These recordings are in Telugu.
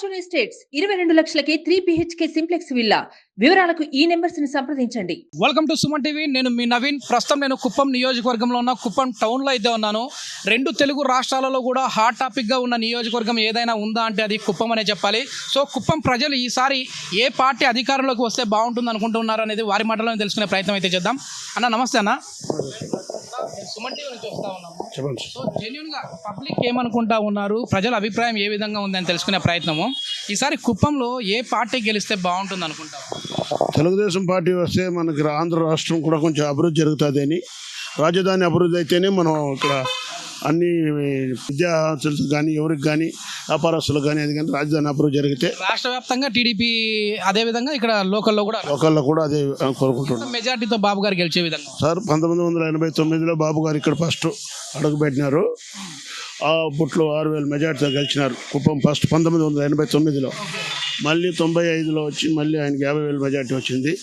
ఫార్చ్యూన్ ఎస్టేట్స్ ఇరవై రెండు లక్షలకే త్రీ బిహెచ్కే సింప్లెక్స్ విల్లా వివరాలకు ఈ నెంబర్స్ని సంప్రదించండి. వెల్కమ్ టు సుమన్ టీవీ నేను మీ నవీన్. ప్రస్తుతం నేను కుప్పం నియోజకవర్గంలో ఉన్న కుప్పం టౌన్లో అయితే ఉన్నాను. రెండు తెలుగు రాష్ట్రాలలో కూడా హాట్ టాపిక్గా ఉన్న నియోజకవర్గం ఏదైనా ఉందా అంటే అది కుప్పం అనే చెప్పాలి. సో కుప్పం ప్రజలు ఈసారి ఏ పార్టీ అధికారంలోకి వస్తే బాగుంటుంది అనుకుంటున్నారు అనేది వారి మాటలో తెలుసుకునే ప్రయత్నం అయితే చేద్దాం. అన్న నమస్తే అన్న. సుమన్ టీవీ నుంచి వస్తా ఉన్నాము. చెప్పండి. సో జెన్యున్గా పబ్లిక్ ఏమనుకుంటా ఉన్నారు? ప్రజల అభిప్రాయం ఏ విధంగా ఉందని తెలుసుకునే ప్రయత్నము. ఈసారి కుప్పంలో ఏ పార్టీ గెలిస్తే బాగుంటుంది అనుకుంటారు తెలుగుదేశం పార్టీ వస్తే మనకి ఆంధ్ర రాష్ట్రం కూడా కొంచెం అభివృద్ధి జరుగుతుంది అని రాజధాని అభివృద్ధి అయితేనే మనం ఇక్కడ అన్ని విద్యా సంస్థలు కానీ ఎవరికి కానీ వ్యాపారస్తులకు కానీ అది కానీ రాజధాని అభివృద్ధి జరిగితే రాష్ట్ర వ్యాప్తంగా టీడీపీ అదే విధంగా ఇక్కడ లోకల్లో కూడా ఒకళ్ళు కూడా అదే కోరుకుంటున్నాం. మెజార్టీతో బాబు గారు గెలిచే విధంగా. సార్ పంతొమ్మిది వందల ఎనభై తొమ్మిదిలో బాబు గారు ఇక్కడ ఫస్ట్ అడుగుపెట్టినారు ఆ బుట్లో ఆరు వేల మెజార్టీతో గెలిచినారు. కుప్పం ఫస్ట్ పంతొమ్మిది వందల ఎనభై తొమ్మిదిలో. మళ్ళీ తొంభై ఐదులో వచ్చి మళ్ళీ ఆయనకి యాభై వేల మెజార్టీ వచ్చింది.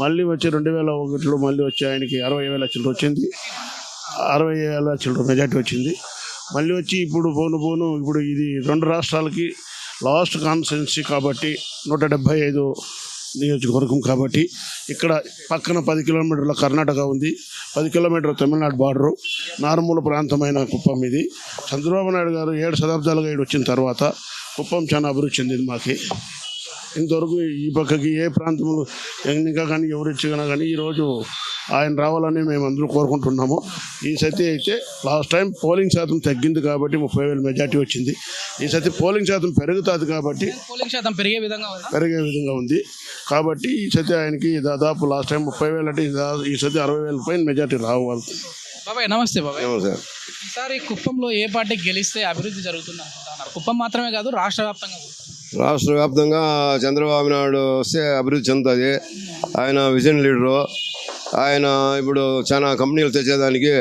మళ్ళీ వచ్చి రెండు వేల ఒకటిలో మళ్ళీ వచ్చి ఆయనకి అరవై వేల లక్షలు వచ్చింది. అరవై వేల లక్షల మెజార్టీ వచ్చింది. మళ్ళీ వచ్చి ఇప్పుడు పోను పోను ఇప్పుడు ఇది రెండు రాష్ట్రాలకి లాస్ట్ కాన్స్టెన్సీ కాబట్టి నూట డెబ్భై ఐదు నియోజకవర్గం కాబట్టి ఇక్కడ పక్కన పది కిలోమీటర్ల కర్ణాటక ఉంది. పది కిలోమీటర్ల తమిళనాడు బార్డరు నారుమూల ప్రాంతమైన కుప్పం ఇది. చంద్రబాబు నాయుడు గారు ఏడు శతాబ్దాలుగా ఈడు వచ్చిన తర్వాత కుప్పం చాలా అభివృద్ధి చెందింది మాకి. ఇంతవరకు ఈ పక్కకి ఏ ప్రాంతంలో ఇంకా కానీ ఎవరు ఇచ్చినా కానీ ఈరోజు ఆయన రావాలని మేము అందరూ కోరుకుంటున్నాము. ఈ సతి అయితే లాస్ట్ టైం పోలింగ్ శాతం తగ్గింది కాబట్టి ముప్పై వేల మెజార్టీ వచ్చింది. ఈ సతి పోలింగ్ శాతం పెరుగుతుంది కాబట్టి పోలింగ్ శాతం పెరిగే విధంగా ఉందా? పెరిగే విధంగా ఉంది. కాబట్టి ఈ సతి ఆయనకి దాదాపు లాస్ట్ టైం ముప్పై వేలు అంటే సతి అరవై వేల పైన మెజార్టీ రావాలి బాబాయ్ నమస్తే బాబాయ్. సార్. ఈసారి కుప్పంలో ఏ పార్టీ గెలిస్తే అభివృద్ధి జరుగుతుంది అనుకుంటున్నారు? కుప్పం మాత్రమే కాదు రాష్ట్ర వ్యాప్తంగా. రాష్ట్ర వ్యాప్తంగా చంద్రబాబు నాయుడు వస్తే అభివృద్ధి చెందుతుంది. ఆయన విజన్ లీడరు. ఆయన ఇప్పుడు చాలా కంపెనీలు తెచ్చేదానికి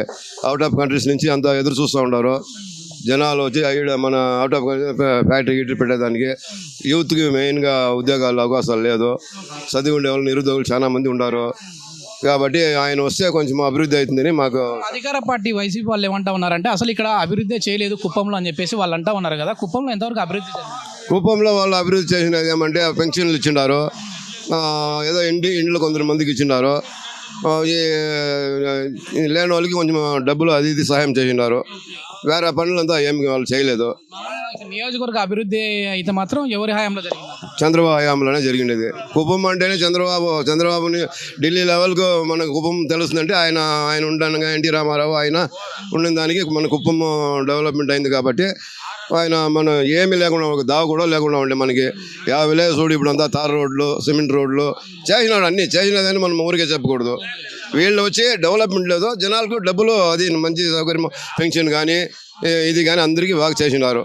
అవుట్ ఆఫ్ కంట్రీస్ నుంచి అంతా ఎదురు చూస్తూ ఉన్నారు. జనాలు వచ్చి ఈడ మన అవుట్ ఆఫ్ ఫ్యాక్టరీ గిట్రీ పెట్టేదానికి యూత్కి మెయిన్గా ఉద్యోగాలు అవకాశాలు లేదు. చదివి ఉండే వాళ్ళు నిరుద్యోగులు చాలా మంది ఉన్నారు కాబట్టి ఆయన వస్తే కొంచెం అభివృద్ధి అవుతుందని మాకు అధికార పార్టీ వైసీపీ వాళ్ళు ఏమంటా ఉన్నారంటే అసలు ఇక్కడ అభివృద్ధి చేయలేదు కుప్పంలో అని చెప్పేసి వాళ్ళు అంటా ఉన్నారు కదా. కుప్పంలో ఎంతవరకు అభివృద్ధి కుప్పంలో వాళ్ళు అభివృద్ధి చేసినది ఏమంటే పెన్షన్లు ఇచ్చిండారు. ఆ, ఏదో ఇంటి ఇండ్లు కొందరు మందికి ఈ లేని వాళ్ళకి కొంచెం డబ్బులు అది ఇది సహాయం చేసినారు వేరే పనులంతా ఏమి వాళ్ళు చేయలేదు. నియోజకవర్గ అభివృద్ధి అయితే మాత్రం ఎవరి హయాంలో జరిగింది? చంద్రబాబు హయాంలోనే జరిగినది కుప్పం అంటేనే చంద్రబాబు చంద్రబాబుని ఢిల్లీ లెవెల్కు మన కుప్పం తెలుస్తుందంటే ఆయన ఆయన ఉండగా ఎన్టీ రామారావు ఆయన ఉండిన దానికి మన కుప్పం డెవలప్మెంట్ అయింది కాబట్టి ఆయన మన ఏమీ లేకుండా ఒక దావ కూడా లేకుండా ఉండే మనకి. యా విలేజ్ చూడు ఇప్పుడు అంతా తార్ రోడ్లు సిమెంట్ రోడ్లు చేసినాడు అన్నీ. చేసినదని మనం ఊరికే చెప్పకూడదు. వీళ్ళు వచ్చి డెవలప్మెంట్ లేదు. జనాలకు డబ్బులు అది మంచి సౌకర్యం పెన్షన్ కానీ ఇది కానీ అందరికీ బాగా చేసినారు.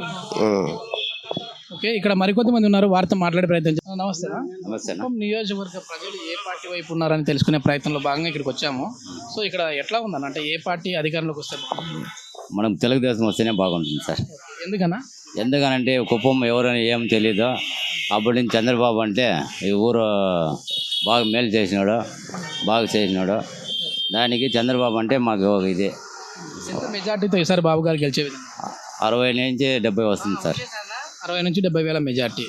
ఓకే ఇక్కడ మరికొద్ది మంది ఉన్నారు. వారితో మాట్లాడే ప్రయత్నం చేద్దాం. నమస్తే నమస్తే నియోజకవర్గ ప్రజలు ఏ పార్టీ వైపు ఉన్నారని తెలుసుకునే ప్రయత్నంలో భాగంగా ఇక్కడికి వచ్చాము. సో ఇక్కడ ఎట్లా ఉందన్న? అంటే ఏ పార్టీ అధికారంలోకి వస్తే? మనం తెలుగుదేశం వస్తేనే బాగుంటుంది సార్. ఎందుకన్నా? ఎందుకనంటే కుప్పం ఎవరని ఏం తెలీదు. అప్పటి నుంచి చంద్రబాబు అంటే ఈ ఊరు బాగా మేలు చేసినాడు బాగా చేసినాడు. దానికి చంద్రబాబు అంటే మాకు ఒక ఇది. మెజార్టీతో ఈసారి బాబు గారు గెలిచే అరవై నుంచి డెబ్బై వస్తుంది సార్. అరవై నుంచి డెబ్బై వేల మెజార్టీ.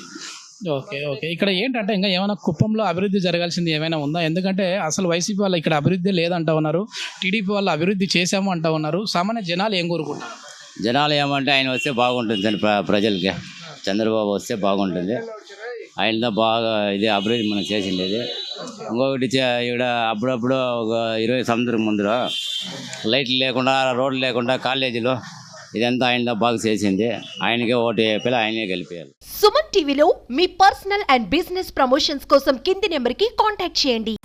Okay okay. ఇక్కడ ఏంటంటే ఇంకా ఏమైనా కుప్పంలో అభివృద్ధి జరగాల్సింది ఏమైనా ఉందా? ఎందుకంటే అసలు వైసీపీ వాళ్ళు ఇక్కడ అభివృద్ధి లేదంటా ఉన్నారు. టీడీపీ వాళ్ళు అభివృద్ధి చేశాము అంటా ఉన్నారు. సామాన్య జనాలు ఏం కోరుకుంటారు? జనాలు ఏమంటే ఆయన వస్తే బాగుంటుంది ప్ర ప్రజలకి. చంద్రబాబు వస్తే బాగుంటుంది. ఆయనతో బాగా ఇది అభివృద్ధి మనం చేసిండేది. ఇంకొకటి చే- ఇక్కడ అప్పుడప్పుడు ఒక ఇరవై సంవత్సరం ముందర లైట్లు లేకుండా రోడ్లు లేకుండా కాలేజీలో ఇదంతా ఆయనతో బాగా చేసింది. ఆయనకే ఓటు వేయాలి ఆయనే గెలిపేయాలి. సుమన్ టీవీలో మీ పర్సనల్ అండ్ బిజినెస్ ప్రమోషన్స్ కోసం కింది నెంబర్కి కాంటాక్ట్ చేయండి.